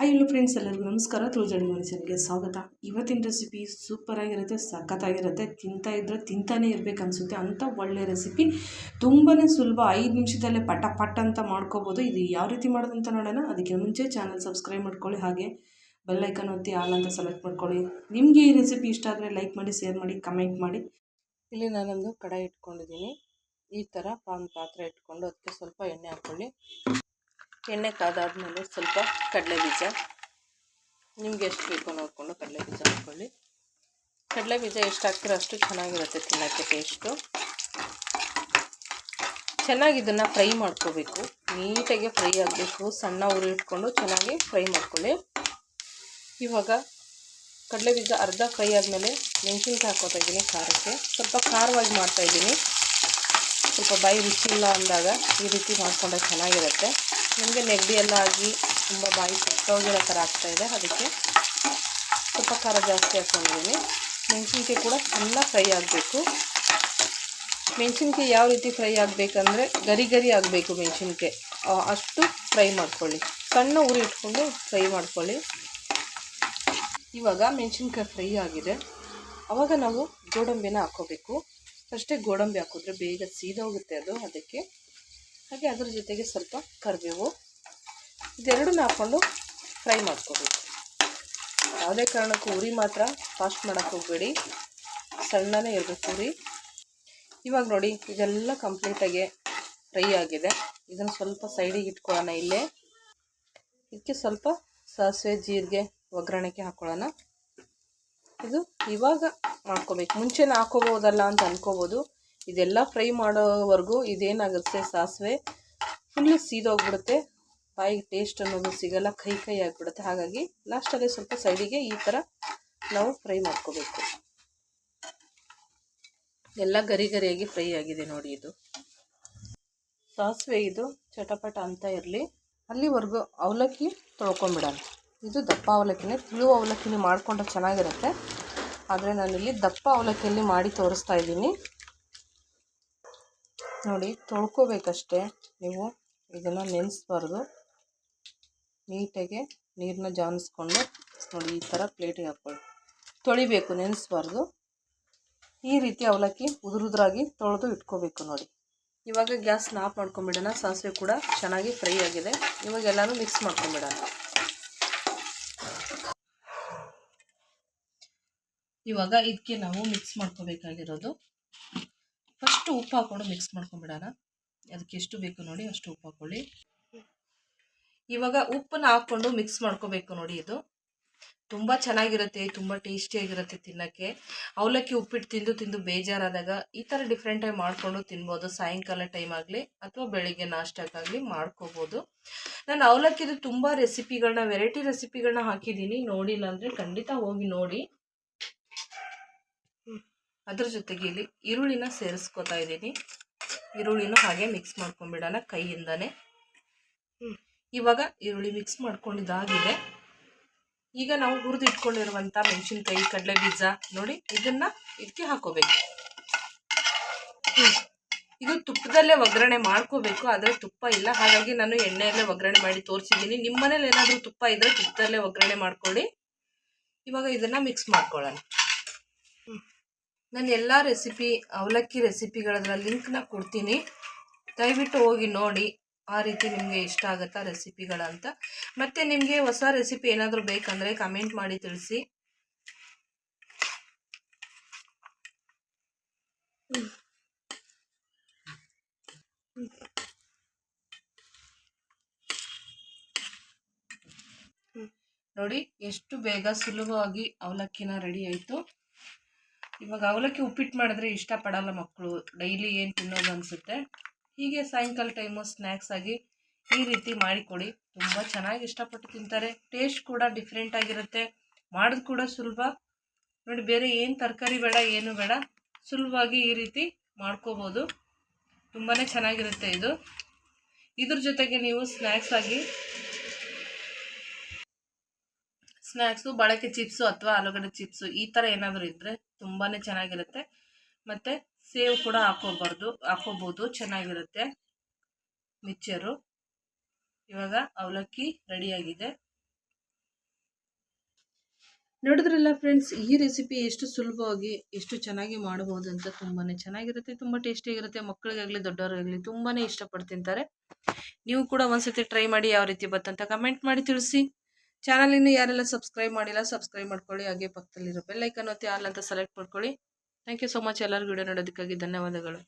Hi hello friends ಎಲ್ಲರಿಗೂ ನಮಸ್ಕಾರ. ತುಳಜಡಿ ಮನುಷ್ಯನಿಗೆ ಸ್ವಾಗತ. ಇವತ್ತಿನ ರೆಸಿಪಿ ಸೂಪರಾಗಿರುತ್ತೆ ಸಖತ್ತಾಗಿರುತ್ತೆ, ತಿಂತಾ ಇದ್ರೆ ತಿಂತಾನೇ ಇರಬೇಕು ಅನಿಸುತ್ತೆ. ಅಂಥ ಒಳ್ಳೆ ರೆಸಿಪಿ ತುಂಬಾ ಸುಲಭ. ಐದು ನಿಮಿಷದಲ್ಲೇ ಪಟ ಪಟ್ ಅಂತ ಮಾಡ್ಕೋಬೋದು. ಇದು ಯಾವ ರೀತಿ ಮಾಡೋದಂತ ನೋಡೋಣ. ಅದಕ್ಕೆ ಮುಂಚೆ ಚಾನಲ್ ಸಬ್ಸ್ಕ್ರೈಬ್ ಮಾಡ್ಕೊಳ್ಳಿ. ಹಾಗೆ ಬೆಲ್ಲೈಕನ್ ಒತ್ತಿ ಆಲ್ ಅಂತ ಸೆಲೆಕ್ಟ್ ಮಾಡ್ಕೊಳ್ಳಿ. ನಿಮಗೆ ಈ ರೆಸಿಪಿ ಇಷ್ಟ ಆದರೆ ಲೈಕ್ ಮಾಡಿ ಶೇರ್ ಮಾಡಿ ಕಮೆಂಟ್ ಮಾಡಿ. ಇಲ್ಲಿ ನಾನೊಂದು ಕಡಾಯಿ ಇಟ್ಕೊಂಡಿದ್ದೀನಿ. ಈ ಥರ ಪಾನ್ ಪಾತ್ರೆ ಇಟ್ಕೊಂಡು ಅದಕ್ಕೆ ಸ್ವಲ್ಪ ಎಣ್ಣೆ ಹಾಕ್ಕೊಳ್ಳಿ. ಎಣ್ಣೆ ಕಾದಾದ್ಮೇಲೆ ಸ್ವಲ್ಪ ಕಡಲೆ ಬೀಜ. ನಿಮ್ಗೆ ಎಷ್ಟು ಬೇಕೋ ನೋಡಿಕೊಂಡು ಕಡಲೆ ಬೀಜ ಹಾಕ್ಕೊಳ್ಳಿ. ಕಡಲೆ ಬೀಜ ಎಷ್ಟು ಹಾಕ್ತೀರೋ ಅಷ್ಟು ಚೆನ್ನಾಗಿರುತ್ತೆ ತಿನ್ನೋಕ್ಕೆ ಟೇಸ್ಟು ಚೆನ್ನಾಗಿ ಇದನ್ನು ಫ್ರೈ ಮಾಡ್ಕೋಬೇಕು. ನೀಟಾಗಿ ಫ್ರೈ ಆಗಬೇಕು. ಸಣ್ಣ ಉರಿ ಇಟ್ಕೊಂಡು ಚೆನ್ನಾಗಿ ಫ್ರೈ ಮಾಡ್ಕೊಳ್ಳಿ. ಇವಾಗ ಕಡಲೆ ಬೀಜ ಅರ್ಧ ಫ್ರೈ ಆದಮೇಲೆ ಮೆಣಸಿನ್ಕಾಯಿ ಹಾಕೋತಾ ಇದ್ದೀನಿ ಖಾರಕ್ಕೆ. ಸ್ವಲ್ಪ ಖಾರವಾಗಿ ಮಾಡ್ತಾಯಿದ್ದೀನಿ ಸ್ವಲ್ಪ ಬಾಯಿ ರುಚಿ ಇಲ್ಲ ಅಂದಾಗ ಈ ರೀತಿ ಮಾಡಿಕೊಂಡ್ರೆ ಚೆನ್ನಾಗಿರುತ್ತೆ. ನನಗೆ ನೆಗಡಿ ಎಲ್ಲ ಆಗಿ ತುಂಬ ಬಾಯಿ ಸುಟ್ಟೋಗಿರೋ ಥರ ಆಗ್ತಾಯಿದೆ ಅದಕ್ಕೆ ಸ್ವಲ್ಪ ಖಾರ ಜಾಸ್ತಿ ಹಾಕ್ಕೊಂಡಿದ್ದೀನಿ ಮೆಣಸಿನ್ಕಾಯಿ ಕೂಡ ಚೆನ್ನಾಗಿ ಫ್ರೈ ಆಗಬೇಕು. ಮೆಣಸಿನ್ಕಾಯಿ ಯಾವ ರೀತಿ ಫ್ರೈ ಆಗಬೇಕಂದ್ರೆ ಗರಿ ಗರಿ ಆಗಬೇಕು ಮೆಣಸಿನ್ಕಾಯಿ. ಅಷ್ಟು ಫ್ರೈ ಮಾಡ್ಕೊಳ್ಳಿ. ಸಣ್ಣ ಉರಿ ಇಟ್ಕೊಂಡು ಫ್ರೈ ಮಾಡ್ಕೊಳ್ಳಿ. ಇವಾಗ ಮೆಣಸಿನ್ಕಾಯಿ ಫ್ರೈ ಆಗಿದೆ. ಆವಾಗ ನಾವು ಗೋಡಂಬಿನ ಹಾಕ್ಕೋಬೇಕು. ಅಷ್ಟೇ ಗೋಡಂಬಿ ಹಾಕಿದ್ರೆ ಬೇಗ ಸೀದೋಗುತ್ತೆ ಅದು. ಅದಕ್ಕೆ ಹಾಗೆ ಅದ್ರ ಜೊತೆಗೆ ಸ್ವಲ್ಪ ಕರಿಬೇವು. ಇದೆರಡನ್ನ ಹಾಕ್ಕೊಂಡು ಫ್ರೈ ಮಾಡ್ಕೋಬೇಕು. ಯಾವುದೇ ಕಾರಣಕ್ಕೂ ಉರಿ ಮಾತ್ರ ಫಾಸ್ಟ್ ಮಾಡೋಕ್ಕೆ ಹೋಗಬೇಡಿ. ಸಣ್ಣನೇ ಇರಬೇಕು ಉರಿ. ಇವಾಗ ನೋಡಿ, ಇದೆಲ್ಲ ಕಂಪ್ಲೀಟಾಗಿ ಫ್ರೈ ಆಗಿದೆ. ಇದನ್ನು ಸ್ವಲ್ಪ ಸೈಡಿಗೆ ಇಟ್ಕೊಳ್ಳೋಣ ಇಲ್ಲೇ. ಇದಕ್ಕೆ ಸ್ವಲ್ಪ ಸಾಸಿವೆ, ಜೀರಿಗೆ, ಒಗ್ಗರಣೆಗೆ ಹಾಕ್ಕೊಳ್ಳೋಣ ಇದು ಇವಾಗ ಮಾಡ್ಕೋಬೇಕು. ಮುಂಚೆನೇ ಹಾಕೋಬೋದಲ್ಲ ಅಂತ ಅನ್ಕೋಬೋದು ಇದೆಲ್ಲ ಫ್ರೈ ಮಾಡೋವರೆಗೂ ಇದೇನಾಗುತ್ತೆ ಸಾಸಿವೆ? ಫುಲ್ಲು ಸೀದೋಗ್ಬಿಡುತ್ತೆ. ಬಾಯಿಗೆ ಟೇಸ್ಟ್ ಅನ್ನೋದು ಸಿಗಲ್ಲ, ಕೈ ಕೈ ಆಗಿಬಿಡುತ್ತೆ. ಹಾಗಾಗಿ ಲಾಸ್ಟಲ್ಲಿ ಸ್ವಲ್ಪ ಸೈಡಿಗೆ ಈ ಥರ ನಾವು ಫ್ರೈ ಮಾಡ್ಕೋಬೇಕು. ಎಲ್ಲ ಗರಿ ಗರಿಯಾಗಿ ಫ್ರೈ ಆಗಿದೆ ನೋಡಿ ಇದು. ಸಾಸಿವೆ ಇದು ಚಟಪಟ ಅಂತ ಇರಲಿ. ಅಲ್ಲಿವರೆಗೂ ಅವಲಕ್ಕಿ ತೊಳ್ಕೊಂಬಿಡೋಣ. ಇದು ದಪ್ಪ ಅವಲಕ್ಕಿನೇ, ತಿಳುವ ಅವಲಕ್ಕಿನೇ ಮಾಡಿಕೊಂಡ್ರೆ ಚೆನ್ನಾಗಿರುತ್ತೆ. ಆದರೆ ನಾನಿಲ್ಲಿ ದಪ್ಪ ಅವಲಕ್ಕಿಯಲ್ಲಿ ಮಾಡಿ ತೋರಿಸ್ತಾ ಇದ್ದೀನಿ. ನೋಡಿ, ತೊಳ್ಕೋಬೇಕಷ್ಟೇ ನೀವು. ಇದನ್ನು ನೆನೆಸ್ಬಾರ್ದು. ನೀಟಾಗಿ ನೀರನ್ನ ಜಾನಿಸ್ಕೊಂಡು, ನೋಡಿ, ಈ ಥರ ಪ್ಲೇಟಿಗೆ ಹಾಕ್ಕೊಳ್ಳಿ. ತೊಳಿಬೇಕು, ನೆನೆಸ್ಬಾರ್ದು. ಈ ರೀತಿ ಅವಲಕ್ಕಿ ಉದುರುದ್ರಾಗಿ ತೊಳೆದು ಇಟ್ಕೋಬೇಕು ನೋಡಿ. ಇವಾಗ ಗ್ಯಾಸ್ನ ಆಫ್ ಮಾಡ್ಕೊಂಬಿಡೋಣ. ಸಾಸಿವೆ ಕೂಡ ಚೆನ್ನಾಗಿ ಫ್ರೈ ಆಗಿದೆ. ಇವಾಗ ಮಿಕ್ಸ್ ಮಾಡ್ಕೊಂಬಿಡೋಣ. ಇವಾಗ ಇದಕ್ಕೆ ನಾವು ಮಿಕ್ಸ್ ಮಾಡ್ಕೋಬೇಕಾಗಿರೋದು. ಫಸ್ಟ್ ಉಪ್ಪು ಹಾಕ್ಕೊಂಡು ಮಿಕ್ಸ್ ಮಾಡ್ಕೊಂಬಿಡೋಣ. ಅದಕ್ಕೆ ಎಷ್ಟು ಬೇಕು ನೋಡಿ ಅಷ್ಟು ಉಪ್ಪು ಹಾಕ್ಕೊಳ್ಳಿ ಇವಾಗ ಉಪ್ಪನ್ನ ಹಾಕ್ಕೊಂಡು ಮಿಕ್ಸ್ ಮಾಡ್ಕೋಬೇಕು ನೋಡಿ ಇದು. ತುಂಬ ಚೆನ್ನಾಗಿರುತ್ತೆ, ತುಂಬ ಟೇಸ್ಟಿಯಾಗಿರುತ್ತೆ ತಿನ್ನೋಕ್ಕೆ. ಅವಲಕ್ಕಿ ಉಪ್ಪಿಟ್ಟು ತಿಂದು ತಿಂದು ಬೇಜಾರಾದಾಗ ಈ ಥರ ಡಿಫ್ರೆಂಟಾಗಿ ಮಾಡಿಕೊಂಡು ತಿನ್ಬೋದು. ಸಾಯಂಕಾಲ ಟೈಮ್ ಆಗಲಿ ಅಥವಾ ಬೆಳಿಗ್ಗೆ ನಾಷ್ಟಕ್ಕಾಗಲಿ ಮಾಡ್ಕೋಬೋದು. ನಾನು ಅವಲಕ್ಕಿದು ತುಂಬ ರೆಸಿಪಿಗಳನ್ನ ವೆರೈಟಿ ರೆಸಿಪಿಗಳನ್ನ ಹಾಕಿದ್ದೀನಿ. ನೋಡಿಲ್ಲ ಅಂದರೆ ಖಂಡಿತ ಹೋಗಿ ನೋಡಿ. ಅದ್ರ ಜೊತೆಗೆ ಇಲ್ಲಿ ಈರುಳ್ಳಿನ ಸೇರಿಸ್ಕೊತಾ ಇದ್ದೀನಿ. ಈರುಳ್ಳಿನೂ ಹಾಗೆ ಮಿಕ್ಸ್ ಮಾಡ್ಕೊಂಡ್ಬಿಡೋಣ ಕೈಯಿಂದನೇ. ಇವಾಗ ಈರುಳ್ಳಿ ಮಿಕ್ಸ್ ಮಾಡ್ಕೊಂಡಿದ್ದಾಗಿದೆ. ಈಗ ನಾವು ಹುರಿದು ಇಟ್ಕೊಂಡಿರುವಂಥ ಮೆಣಸಿನ್ಕಾಯಿ ಕಡಲೆ ಬೀಜ ನೋಡಿ ಇದನ್ನ ಇದಕ್ಕೆ ಹಾಕೋಬೇಕು. ಇದು ತುಪ್ಪದಲ್ಲೇ ಒಗ್ಗರಣೆ ಮಾಡ್ಕೋಬೇಕು ಆದರೆ ತುಪ್ಪ ಇಲ್ಲ. ಹಾಗಾಗಿ ನಾನು ಎಣ್ಣೆಯಲ್ಲೇ ಒಗ್ಗರಣೆ ಮಾಡಿ ತೋರಿಸಿದ್ದೀನಿ. ನಿಮ್ಮ ಮನೇಲಿ ಏನಾದರೂ ತುಪ್ಪ ಇದ್ದರೆ ತುಪ್ಪದಲ್ಲೇ ಒಗ್ಗರಣೆ ಮಾಡ್ಕೊಳ್ಳಿ. ಇವಾಗ ಇದನ್ನು ಮಿಕ್ಸ್ ಮಾಡ್ಕೊಳ್ಳೋಣ. ನಾನು ಎಲ್ಲ ರೆಸಿಪಿ ಅವಲಕ್ಕಿ ರೆಸಿಪಿಗಳದ್ರ ಲಿಂಕ್ನ ಕೊಡ್ತೀನಿ. ದಯವಿಟ್ಟು ಹೋಗಿ ನೋಡಿ, ಆ ರೀತಿ ನಿಮಗೆ ಇಷ್ಟ ಆಗುತ್ತಾ ರೆಸಿಪಿಗಳಂತ ಮತ್ತು ನಿಮಗೆ ಹೊಸ ರೆಸಿಪಿ ಏನಾದರೂ ಬೇಕಂದರೆ ಕಮೆಂಟ್ ಮಾಡಿ ತಿಳಿಸಿ. ನೋಡಿ, ಎಷ್ಟು ಬೇಗ ಸುಲಭವಾಗಿ ಅವಲಕ್ಕಿನ ರೆಡಿ ಆಯಿತು. ಇವಾಗ ಅವಲಕ್ಕಿ ಉಪ್ಪಿಟ್ಟು ಮಾಡಿದ್ರೆ ಇಷ್ಟಪಡಲ್ಲ ಮಕ್ಕಳು. ಡೈಲಿ ಏನು ತಿನ್ನೋದು ಅನಿಸುತ್ತೆ. ಹೀಗೆ ಸಾಯಂಕಾಲ ಟೈಮು ಸ್ನ್ಯಾಕ್ಸ್ ಆಗಿ ಈ ರೀತಿ ಮಾಡಿಕೊಡಿ. ತುಂಬ ಚೆನ್ನಾಗಿ ಇಷ್ಟಪಟ್ಟು ತಿಂತಾರೆ. ಟೇಸ್ಟ್ ಕೂಡ ಡಿಫ್ರೆಂಟ್ ಆಗಿರುತ್ತೆ. ಮಾಡೋದು ಕೂಡ ಸುಲಭ. ನೋಡಿ, ಬೇರೆ ಏನು ತರಕಾರಿ ಬೇಡ, ಏನು ಬೇಡ. ಸುಲಭವಾಗಿ ಈ ರೀತಿ ಮಾಡ್ಕೋಬೋದು. ತುಂಬಾ ಚೆನ್ನಾಗಿರುತ್ತೆ ಇದು. ಇದ್ರ ಜೊತೆಗೆ ನೀವು ಸ್ನ್ಯಾಕ್ಸ್ ಆಗಿ ಸ್ನ್ಯಾಕ್ಸು ಬಳಕೆ ಚಿಪ್ಸು ಅಥವಾ ಆಲೂಗಡ್ಡೆ ಚಿಪ್ಸು ಈ ಥರ ಏನಾದರೂ ಇದ್ದರೆ ತುಂಬಾ ಚೆನ್ನಾಗಿರುತ್ತೆ. ಮತ್ತು ಸೇವ್ ಕೂಡ ಹಾಕೋಬಾರ್ದು ಹಾಕೋಬೋದು ಚೆನ್ನಾಗಿರುತ್ತೆ. ಮಿಕ್ಚರು ಇವಾಗ ಅವಲಕ್ಕಿ ರೆಡಿಯಾಗಿದೆ. ನೋಡಿದ್ರಲ್ಲ ಫ್ರೆಂಡ್ಸ್, ಈ ರೆಸಿಪಿ ಎಷ್ಟು ಸುಲಭವಾಗಿ, ಎಷ್ಟು ಚೆನ್ನಾಗಿ ಮಾಡ್ಬೋದು ಅಂತ ತುಂಬಾ ಚೆನ್ನಾಗಿರುತ್ತೆ, ತುಂಬ ಟೇಸ್ಟಿಯಾಗಿರುತ್ತೆ ಮಕ್ಕಳಿಗಾಗಲಿ ದೊಡ್ಡವರಿಗಾಗಲಿ ತುಂಬಾ ಇಷ್ಟಪಟ್ಟು ತಿಂತಾರೆ. ನೀವು ಕೂಡ ಒಂದ್ಸತಿ ಟ್ರೈ ಮಾಡಿ ಯಾವ ರೀತಿ ಬತ್ತಂತ ಕಮೆಂಟ್ ಮಾಡಿ ತಿಳಿಸಿ. ಚಾನಲ್ ಇನ್ನು ಯಾರೆಲ್ಲ ಸಬ್ಸ್ಕ್ರೈಬ್ ಮಾಡಿಲ್ಲ ಸಬ್ಸ್ಕ್ರೈಬ್ ಮಾಡ್ಕೊಳ್ಳಿ. ಹಾಗೆ ಪಕ್ಕದಲ್ಲಿರೋ ಬೆಲ್ಲೈಕನ್ ಒತ್ತಿ ಆಲ್ ಅಂತ ಸೆಲೆಕ್ಟ್ ಮಾಡ್ಕೊಳ್ಳಿ. ಥ್ಯಾಂಕ್ ಯು ಸೊ ಮಚ್ ಎಲ್ಲರಿಗೂ ವಿಡಿಯೋ ನೋಡೋದಕ್ಕಾಗಿ ಧನ್ಯವಾದಗಳು.